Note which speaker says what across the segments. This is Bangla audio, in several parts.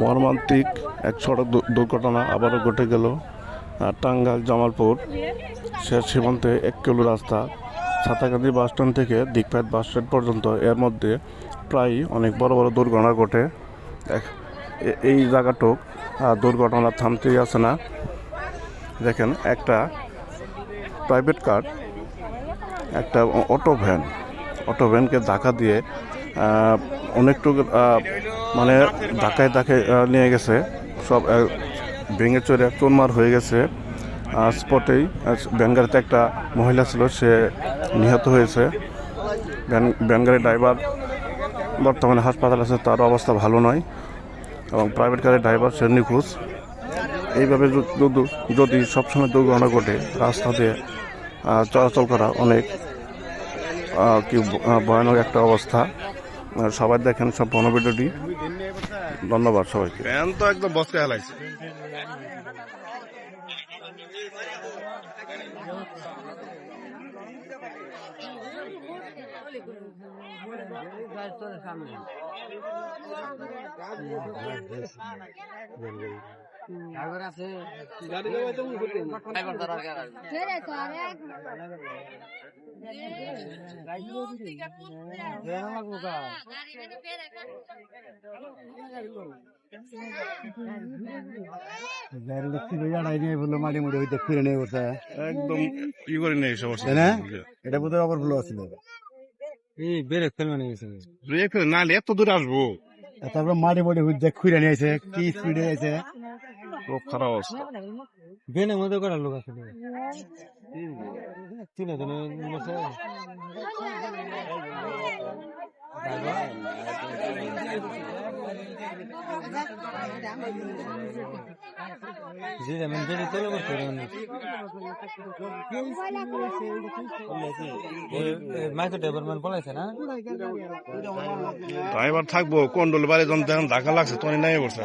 Speaker 1: মর্মান্তিক এক সড়ক দুর্ঘটনা আবারও ঘটে গেল আহ, টাঙ্গাইল জামালপুর। শেষ সীমান্তে এক কিলো রাস্তা। ছাতাকান্দি বাস স্ট্যান্ড থেকে দিকপাত বাস স্ট্যান্ড পর্যন্ত এর মধ্যে প্রায় অনেক বড় বড় দুর্ঘটনা ঘটে। এই জায়গাটুক দুর্ঘটনা থামতেই আছে না। দেখেন একটা প্রাইভেট কার একটা অটো ভ্যান অটো ভ্যানকে ধাক্কা দিয়ে অনেকটুকু মানে ধাক্কায় ধাক্কায় নিয়ে গেছে। সব ভেঙে চড়ে চুরমার হয়ে গেছে। স্পটেই গাড়িতে একটা মহিলা ছিল, সে নিহত হয়েছে। ভ্যান ড্রাইভার বর্তমানে হাসপাতাল আছে তার অবস্থা ভালো নয়। এবং প্রাইভেট গাড়ির ড্রাইভার সে নিখোঁজ। এইভাবে যদি- সবসময় দুর্ঘটনা ঘটে, রাস্তা দিয়ে চলাচল করা অনেক কি ভয়ানক একটা অবস্থা। সবাই দেখেন সম্পূর্ণ ভিডিওটি। ধন্যবাদ সবাইকে।
Speaker 2: ফ্যান তো একদম বসকে হেলাইছে।
Speaker 3: তো আর
Speaker 2: একদম ই করে নেই সমস্যা
Speaker 4: না? এটা বোধহয় ওভারফ্লো ছিল
Speaker 2: ব্রেক ফেলে নাহলে এত দূরে আসব।
Speaker 4: তারপর মাটি মাটি দেখ খুঁড়ে নিয়েছে কি স্পিডে আছে
Speaker 2: খুব খারাপ অবস্থা।
Speaker 5: বেনের মধ্যে করা লোক আছে তিন জন জি আমি বেড়ে চলে করতে মাইক্রো ডেভেলপমেন্ট বলাইছে না?
Speaker 2: ড্রাইভার থাকব কন্ডল বাড়ি যখন দেখেন ধাক্কা লাগছে তখন নাই বসে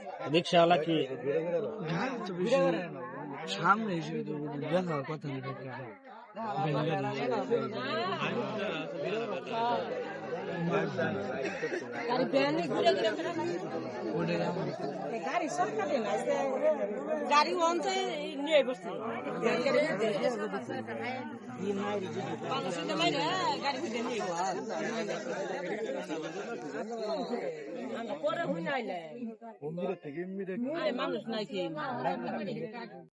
Speaker 5: রিক্সাওয়ালা কি
Speaker 6: সামনে এসে তো দেখার কথা
Speaker 7: গাড়ি সরকারি না যে গাড়ি অঞ্চে নিয়ে বসছে পাঁচশো মাইরে গাড়ি ফিরে নিয়ে আমরা পরে হুই নাইলে মানুষ নাই কি